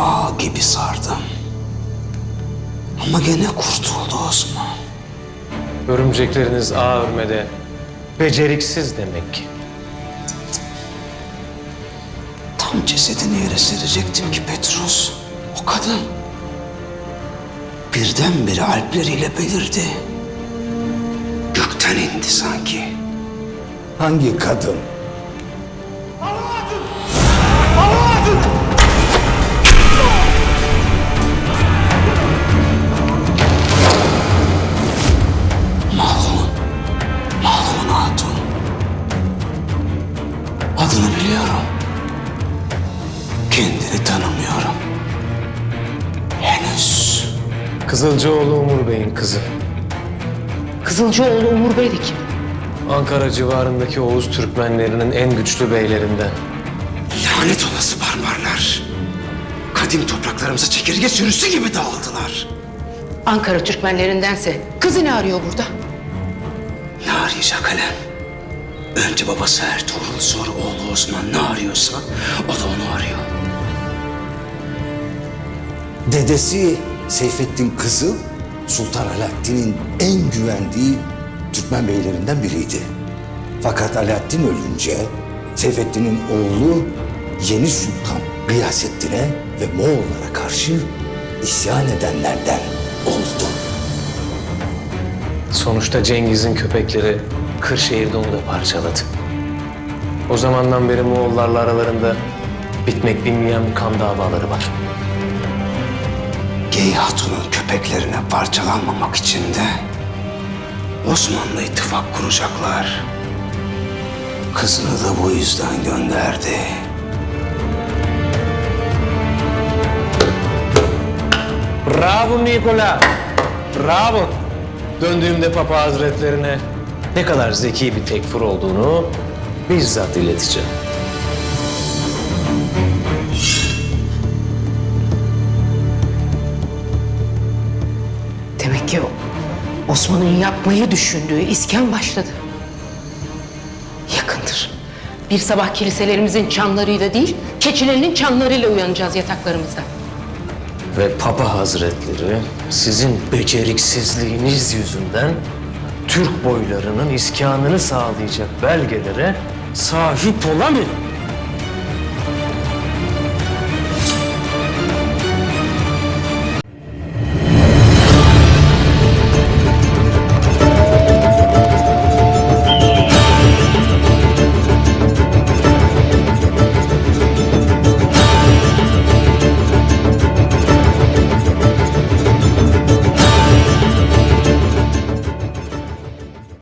ağ gibi sardım. Ama gene kurtuldu Osman. Örümcekleriniz ağ örmede beceriksiz demek ki. Tam cesedini yere serecektim ki Petrus, o kadın birdenbire alpleriyle belirdi. Gökten indi sanki. Hangi kadın? Adını biliyorum. Kendini tanımıyorum. Henüz. Kızılcıoğlu Umur Bey'in kızı. Kızılcıoğlu Umur Bey de kim? Ankara civarındaki Oğuz Türkmenlerinin en güçlü beylerinden. Lanet olası barbarlar. Kadim topraklarımıza çekirge sürüsü gibi dağıldılar. Ankara Türkmenlerindense kızı ne arıyor burada? Ne arayacak kalem? Önce babası Ertuğrul, sonra oğlu Osman ne arıyorsa o da onu arıyor. Dedesi Seyfettin Kızıl, Sultan Alaaddin'in en güvendiği Türkmen beylerinden biriydi. Fakat Alaaddin ölünce Seyfettin'in oğlu yeni Sultan Gıyasettin'e ve Moğollara karşı isyan edenlerden oldu. Sonuçta Cengiz'in köpekleri Kırşehir'de onu da parçaladı. O zamandan beri Moğollarla aralarında bitmek bilmeyen kan davaları var. Gey Hatun'un köpeklerine parçalanmamak için de Osmanlı ittifak kuracaklar. Kızını da bu yüzden gönderdi. Bravo Nikola! Bravo! Döndüğümde Papa Hazretlerine ne kadar zeki bir tekfur olduğunu bizzat ileteceğim. Demek ki Osman'ın yapmayı düşündüğü iskan başladı. Yakındır. Bir sabah kiliselerimizin çanlarıyla değil, keçilerinin çanlarıyla uyanacağız yataklarımızdan. Ve Papa Hazretleri sizin beceriksizliğiniz yüzünden Türk boylarının iskanını sağlayacak belgelere sahip olamıyor.